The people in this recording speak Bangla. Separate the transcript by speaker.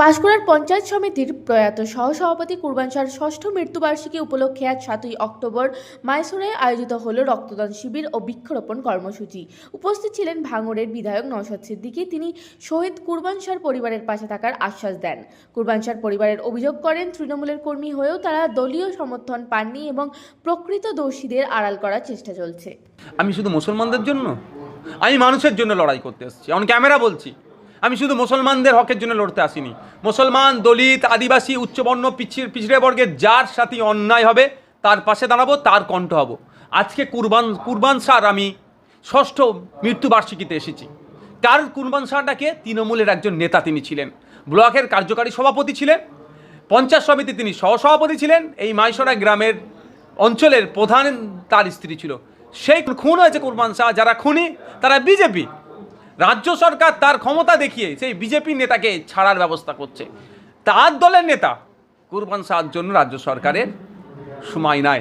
Speaker 1: পাঁশকুড়ার পঞ্চায়েত সমিতির প্রয়াত সহসভাপতি কুরবান শাহর ষষ্ঠ মৃত্যুবার্ষিকী উপলক্ষে আজ সাতই অক্টোবর মাইসোরায় আয়োজিত হল রক্তদান শিবির ও বৃক্ষরোপণ কর্মসূচি। উপস্থিত ছিলেন ভাঙড়ের বিধায়ক নওশাদ সিদ্দিকী। তিনি শহীদ কুরবান শাহর পরিবারের পাশে থাকার আশ্বাস দেন। কুরবান শাহর পরিবারের অভিযোগ করেন, তৃণমূলের কর্মী হয়েও তারা দলীয় সমর্থন পাননি এবং প্রকৃত দোষীদের আড়াল করার চেষ্টা চলছে।
Speaker 2: আমি শুধু মুসলমানদের জন্য? আমি মানুষের জন্য লড়াই করতে এসেছি। অন ক্যামেরা বলছি। আমি শুধু মুসলমানদের হকের জন্য লড়তে আসিনি। মুসলমান, দলিত, আদিবাসী, উচ্চবর্ণ, পিছিয়ে পিছড়ে বর্গের যার সাথে অন্যায় হবে, তার পাশে দাঁড়াবো, তার কণ্ঠ হব। আজকে কুরবান কুরবান সার আমি ষষ্ঠ মৃত্যুবার্ষিকীতে এসেছি। কার কুরবান সারটাকে? তৃণমূলের একজন নেতা তিনি ছিলেন। ব্লকের কার্যকারী সভাপতি ছিলেন। পঞ্চায়েত সমিতি তিনি সহসভাপতি ছিলেন। এই মাইসরা গ্রামের অঞ্চলের প্রধান তার স্ত্রী ছিল। সেই খুন হয়েছে কুরবান শাহ যারা খুনি, তারা বিজেপি। রাজ্য সরকার তার ক্ষমতা দেখিয়ে সেই বিজেপি নেতাকে ছাড়ার ব্যবস্থা করছে। তার দলের নেতা কুরবান শাহর জন্য রাজ্য সরকারের সময় নাই।